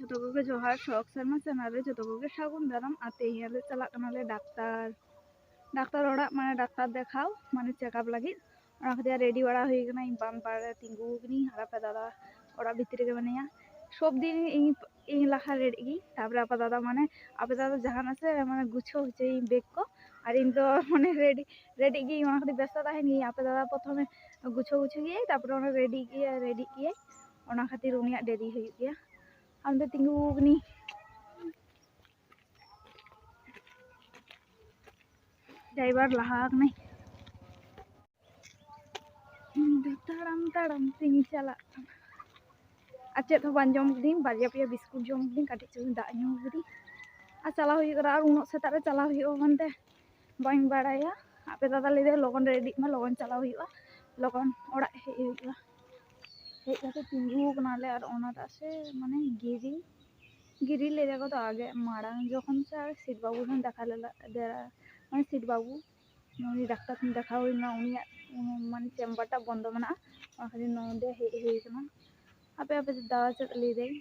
ᱡᱚᱛᱚ ᱠᱚᱜᱮ ᱡᱚᱦᱟᱨ ᱥᱚᱠ ᱥᱮᱨᱢᱟ ᱪᱮᱱᱟᱞ ᱨᱮ ᱡᱚᱛᱚ ᱠᱚᱜᱮ ᱥᱟᱹᱜᱩᱱ ᱫᱟᱨᱟᱢ ᱟᱨ ᱛᱮᱦᱮᱧ ᱞᱮ ᱪᱟᱞᱟᱜ ᱠᱟᱱᱟᱞᱮ ᱰᱟᱠᱛᱟᱨ ᱰᱟᱠᱛᱟᱨ ᱚᱲᱟᱜ ᱢᱟᱱᱮ ᱰᱟᱠᱛᱟᱨ ᱫᱮᱠᱷᱟᱣ ᱢᱟᱱᱮ ᱪᱮᱠᱟᱯ ᱞᱟᱹᱜᱤᱫ ᱚᱱᱟ ᱠᱷᱟᱹᱛᱤᱨ ᱨᱮᱰᱤ ᱵᱟᱲᱟ ᱦᱩᱭ ᱠᱟᱱᱟ ᱤᱧ ᱵᱟᱱ ᱯᱟᱲᱟ ᱛᱤᱸᱜᱩ ᱠᱟᱹᱱᱟᱹᱧ ᱦᱟᱨᱟᱯᱮ ᱫᱟᱫᱟ ᱚᱲᱟᱜ ᱵᱷᱤᱛᱨᱤ ᱨᱮ ᱢᱮᱱᱟᱭᱟ সব দিন ইং ইং লাখা রেডি তারপরে আপা দাদা মানে আপা দাদা জাহান আছে মানে গুছো হচ্ছে ইং বেগ কো আর ইন তো মানে রেডি রেডি গিয়ে ওনা খালি ব্যস্ত থাকেনি আপা দাদা প্রথমে গুছো গুছো গিয়ে তারপরে ওনা রেডি গিয়ে রেডি গিয়ে ওনা খাতির উনিয়া দেরি হয়ে গিয়া am de tingur ni driver lahak nai hmm, taram taram sing chala ache to ban jom din bar ya pia biskut jom din kate chu da nyu gudi asala hoy kara ar uno setare chala hoy o bande boing badaya ape dadali logon ready ma logon chala hoy logon ora hehe hoy ᱦᱮᱡ ᱠᱟᱛᱮ ᱛᱤᱸᱜᱩ ᱟᱠᱟᱱᱟᱞᱮ ᱟᱨ ᱚᱱᱟᱴᱟᱜ ᱥᱮ ᱢᱟᱱᱮ ᱜᱤᱨᱤ ᱜᱤᱨᱤ ᱞᱮᱫᱟᱠᱚ ᱛᱚ ᱟᱜᱮ ᱢᱟᱲᱟᱝ ᱡᱚᱠᱷᱚᱱ ᱥᱮ ᱟᱨ ᱥᱤᱴ ᱵᱟᱹᱵᱩ ᱴᱷᱮᱱ ᱫᱮᱠᱷᱟ ᱞᱮᱞᱟ ᱢᱟᱱᱮ ᱥᱤᱴ ᱵᱟᱹᱵᱩ ᱩᱱᱤ ᱰᱟᱠᱛᱟᱨ ᱴᱷᱮᱱ ᱫᱮᱠᱷᱟ ᱦᱩᱭ ᱞᱮᱱᱟ ᱩᱱᱤᱭᱟᱜ ᱢᱟᱱᱮ ᱪᱮᱢᱵᱟᱨᱴᱟᱜ ᱵᱚᱱᱫᱚ ᱢᱮᱱᱟᱜᱼᱟ ᱚᱱᱟ ᱠᱷᱟᱹᱛᱤᱨ ᱱᱚᱰᱮ ᱦᱮᱡ ᱦᱩᱭ ᱟᱠᱟᱱᱟ ᱟᱯᱮ ᱟᱯᱮ ᱫᱟᱫᱟ ᱪᱮᱫ ᱞᱟᱹᱭᱫᱟᱹᱧ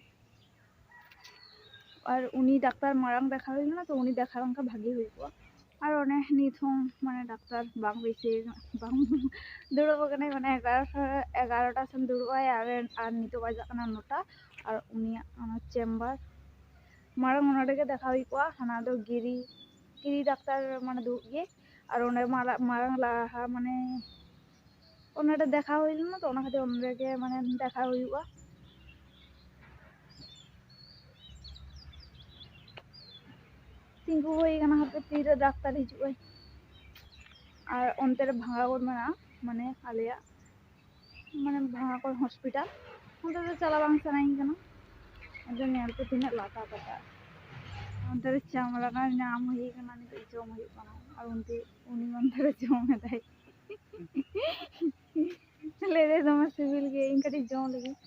আর উনি ডাক্তার মারাং দেখা হয়ে না তো উনি দেখা ভাগে হয়ে ᱟᱨ ᱚᱱᱮ ᱱᱤᱛ ᱦᱚᱸ ᱢᱟᱱᱮ ᱰᱟᱠᱛᱟᱨ ᱵᱟᱝ ᱵᱮᱥᱤ ᱵᱟᱝ ᱫᱩᱲᱩᱵ ᱟᱠᱟᱱᱟᱭ ᱢᱟᱱᱮ ᱮᱜᱟᱨᱚᱴᱟ ᱮᱜᱟᱨᱚᱴᱟ ᱥᱮᱫ ᱫᱩᱲᱩᱵ ᱟᱭ ᱟᱨ ᱟᱨ ᱱᱤᱛᱚᱜ ᱵᱟᱡᱟᱜ ᱠᱟᱱᱟ ᱱᱚᱴᱟ ᱟᱨ ᱩᱱᱤᱭᱟᱜ ᱚᱱᱟ ᱪᱮᱢᱵᱟᱨ ᱢᱟᱲᱟᱝ ᱚᱱᱟ ᱨᱮᱜᱮ ᱫᱮᱠᱷᱟᱣ ᱦᱩᱭ ᱠᱚᱜᱼᱟ ᱦᱟᱱᱟ ᱫᱚ ᱜᱤᱨᱤ ᱜᱤᱨᱤ ᱰᱟᱠᱛᱟᱨ ᱢᱟᱱᱮ ᱫᱩᱲᱩᱵ ᱜᱮ ᱟᱨ ᱚᱸᱰᱮ ᱢᱟᱲᱟᱝ ᱞᱟᱦᱟ ᱢᱟᱱᱮ ᱚᱱᱟᱨᱮ ᱫᱮᱠᱷᱟᱣ ᱦᱩᱭ ᱞᱮᱱᱟ ᱛᱚ ᱚᱱᱟ ᱠᱷᱟᱹᱛᱤᱨ ᱚᱸᱰᱮᱜᱮ ᱢᱟᱱᱮ ᱫᱮᱠᱷᱟᱣ ᱦᱩᱭᱩᱜᱼᱟ ᱛᱤᱸᱜᱩ ᱦᱩᱭ ᱠᱟᱱᱟ ᱦᱟᱯᱮ ᱛᱤᱨᱮ ᱰᱟᱠᱛᱟᱨ ᱦᱤᱡᱩᱜ ᱟᱭ ᱟᱨ ᱚᱱᱛᱮ ᱨᱮ ᱵᱷᱟᱸᱜᱟ ᱜᱚᱲ ᱢᱮᱱᱟᱜᱼᱟ ᱢᱟᱱᱮ ᱟᱞᱮᱭᱟᱜ ᱢᱟᱱᱮ ᱵᱷᱟᱸᱜᱟ ᱜᱚᱲ ᱦᱚᱥᱯᱤᱴᱟᱞ ᱚᱱᱛᱮ ᱫᱚ ᱪᱟᱞᱟᱣ ᱵᱟᱝ ᱥᱟᱱᱟᱧ ᱠᱟᱱᱟ ᱟᱫᱚ ᱧᱮᱞ ᱯᱮ ᱛᱤᱱᱟᱹᱜ ᱞᱟᱴᱟ ᱯᱟᱴᱟ ᱚᱱᱛᱮ ᱨᱮ ᱪᱟᱢᱲᱟ ᱨᱮᱱᱟᱜ ᱧᱟᱢ ᱦᱩᱭ ᱠᱟᱱᱟ ᱱᱤᱛᱚᱜ ᱡᱚᱢ ᱦᱩᱭᱩᱜ ᱠᱟᱱᱟ ᱟᱨ ᱚᱱᱛᱮ ᱩᱱᱤ ᱚᱱᱛᱮ ᱨᱮ ᱡᱚᱢ ᱮᱫᱟᱭ ᱞᱟᱹᱭ ᱫᱚᱢᱮ ᱥᱤᱵᱤᱞ ᱜᱮ ᱤᱧ ᱠᱟᱹᱴᱤᱡ ᱡᱚᱢ ᱞᱟᱹᱜᱤᱫ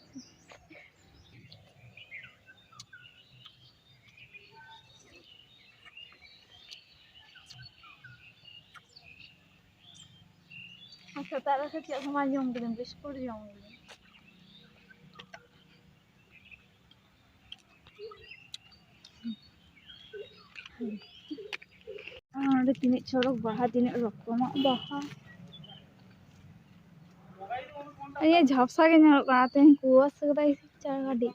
Hatta arasında zaman yok dedim, beş kur yok dedim. ada tinik corok baha tinik rokoma baha ini jhapsa ke nyarok kata yang kuas sekadai cara kadik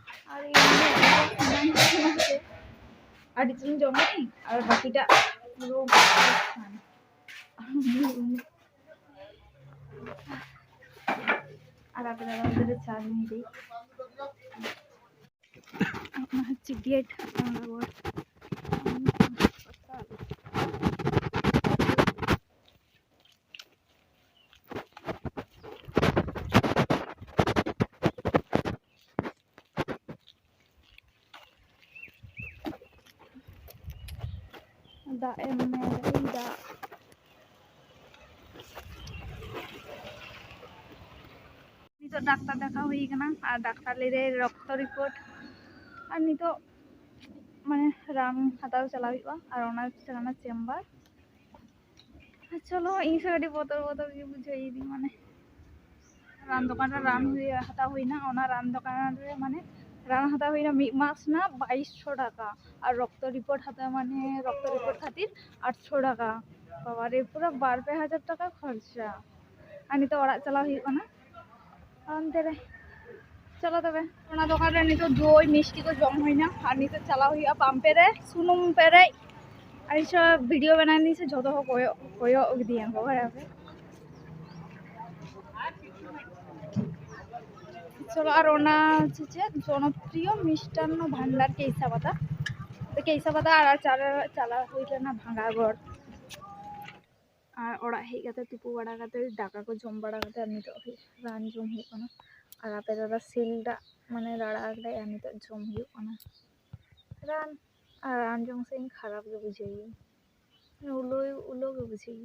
আর কিছুদিন জমা নেই আর বাকিটা পুরো আর আপনারা আমাদের চা নিয়ে দিই আমার হচ্ছে গেট আমার Da è merda. তো ডাক্তার দেখা হয়ে গেল আর ডাক্তারদের রক্ত রিপোর্ট আর নিতো মানে রাম হাতাও চালাও হইবা আর ওনার সেখানে চেম্বার চলো, এই সাইডে বোতল বোতল কি বুঝাই দিই মানে। রাম দোকানটা রাম হাতা হই না, ওনার রাম দোকান মানে রানা হাতা হই না মাছ না বাইশশো টাকা। আর রক্ত রিপোর্ট হাতে মানে রক্ত রিপোর্ট খাতির আটশো টাকা। বাবারে পুরো বারপে হাজার টাকা খরচা। আর নিতে অড়াগ চালাও হই না। অন্তে রে। চলো তবে ওনা দোকানে নিতে দই, মিষ্টি তো জম হই না। আর নিতে চালা হইয়া পাম্পে রে, সুনুম পেরে আর সব ভিডিও বানাই নিছে, যত হোক কয়ো কয়ো দিয়ে। বাবা চলো, আর ওনা হচ্ছে যে জনপ্রিয় মিষ্টান্ন ভাণ্ডার কেইসাবাদা তো কেইসাবাদা আর চালা চালা হইলে না ভাঙা ঘর আর ওরা হে গাতে তুপু বাড়া গাতে ডাকা কো জম বাড়া কাতে আর নিতে রান জম হই কোন। আর আপে দাদা সিলটা মানে রাড়া আগলে আমি তো জম হই কোন। রান, আর রান জম সেই খারাপ গে বুঝাই মানে উলো উলো গে বুঝাই